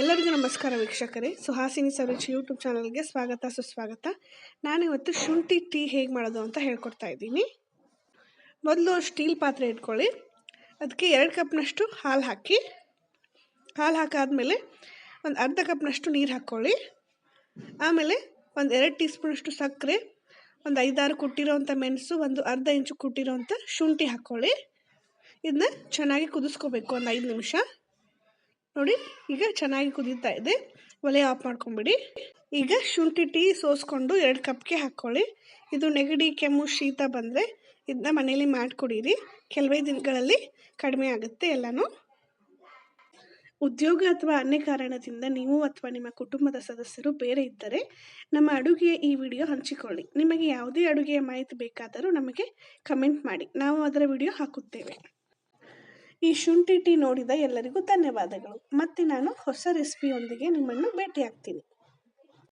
ಎಲ್ಲರಿಗೂ ನಮಸ್ಕಾರ ವೀಕ್ಷಕರೇ. ಸುಹಾಸಿನಿ ಸರುಚಿ ಯೂಟ್ಯೂಬ್ ಚಾನಲ್ಗೆ ಸ್ವಾಗತ, ಸುಸ್ವಾಗತ. ನಾನಿವತ್ತು ಶುಂಠಿ ಟೀ ಹೇಗೆ ಮಾಡೋದು ಅಂತ ಹೇಳ್ಕೊಡ್ತಾ ಇದ್ದೀನಿ. ಮೊದಲು ಸ್ಟೀಲ್ ಪಾತ್ರೆ ಇಟ್ಕೊಳ್ಳಿ. ಅದಕ್ಕೆ ಎರಡು ಕಪ್ನಷ್ಟು ಹಾಲು ಹಾಕಿ. ಹಾಲು ಹಾಕಾದಮೇಲೆ ಒಂದು ಅರ್ಧ ಕಪ್ನಷ್ಟು ನೀರು ಹಾಕ್ಕೊಳ್ಳಿ. ಆಮೇಲೆ ಒಂದು ಎರಡು ಟೀ ಸ್ಪೂನಷ್ಟು ಸಕ್ಕರೆ, ಒಂದು ಐದಾರು ಕುಟ್ಟಿರೋವಂಥ ಮೆಣಸು, ಒಂದು ಅರ್ಧ ಇಂಚು ಕುಟ್ಟಿರೋವಂಥ ಶುಂಠಿ ಹಾಕ್ಕೊಳ್ಳಿ. ಇದನ್ನ ಚೆನ್ನಾಗಿ ಕುದಿಸ್ಕೋಬೇಕು ಒಂದು ಐದು ನಿಮಿಷ. ನೋಡಿ, ಈಗ ಚೆನ್ನಾಗಿ ಕುದೀತಾ ಇದೆ. ಒಲೆ ಆಫ್ ಮಾಡ್ಕೊಂಬಿಡಿ. ಈಗ ಶುಂಠಿ ಟೀ ಸೋಸ್ಕೊಂಡು ಎರಡು ಕಪ್ಗೆ ಹಾಕ್ಕೊಳ್ಳಿ. ಇದು ನೆಗಡಿ, ಕೆಮ್ಮು, ಶೀತ ಬಂದರೆ ಇದನ್ನ ಮನೇಲಿ ಮಾಡಿಕೊಡಿರಿ. ಕೆಲವೇ ದಿನಗಳಲ್ಲಿ ಕಡಿಮೆ ಆಗುತ್ತೆ ಎಲ್ಲನೂ. ಉದ್ಯೋಗ ಅಥವಾ ಅನ್ಯ ಕಾರಣದಿಂದ ನೀವು ಅಥವಾ ನಿಮ್ಮ ಕುಟುಂಬದ ಸದಸ್ಯರು ಬೇರೆ ಇದ್ದರೆ ನಮ್ಮ ಅಡುಗೆಯ ಈ ವಿಡಿಯೋ ಹಂಚಿಕೊಳ್ಳಿ. ನಿಮಗೆ ಯಾವುದೇ ಅಡುಗೆಯ ಮಾಹಿತಿ ಬೇಕಾದರೂ ನಮಗೆ ಕಮೆಂಟ್ ಮಾಡಿ. ನಾವು ಅದರ ವಿಡಿಯೋ ಹಾಕುತ್ತೇವೆ. ಈ ಶುಂಠಿ ಟೀ ನೋಡಿದ ಎಲ್ಲರಿಗೂ ಧನ್ಯವಾದಗಳು. ಮತ್ತೆ ನಾನು ಹೊಸ ರೆಸಿಪಿಯೊಂದಿಗೆ ನಿಮ್ಮನ್ನು ಭೇಟಿ ಆಗ್ತೀನಿ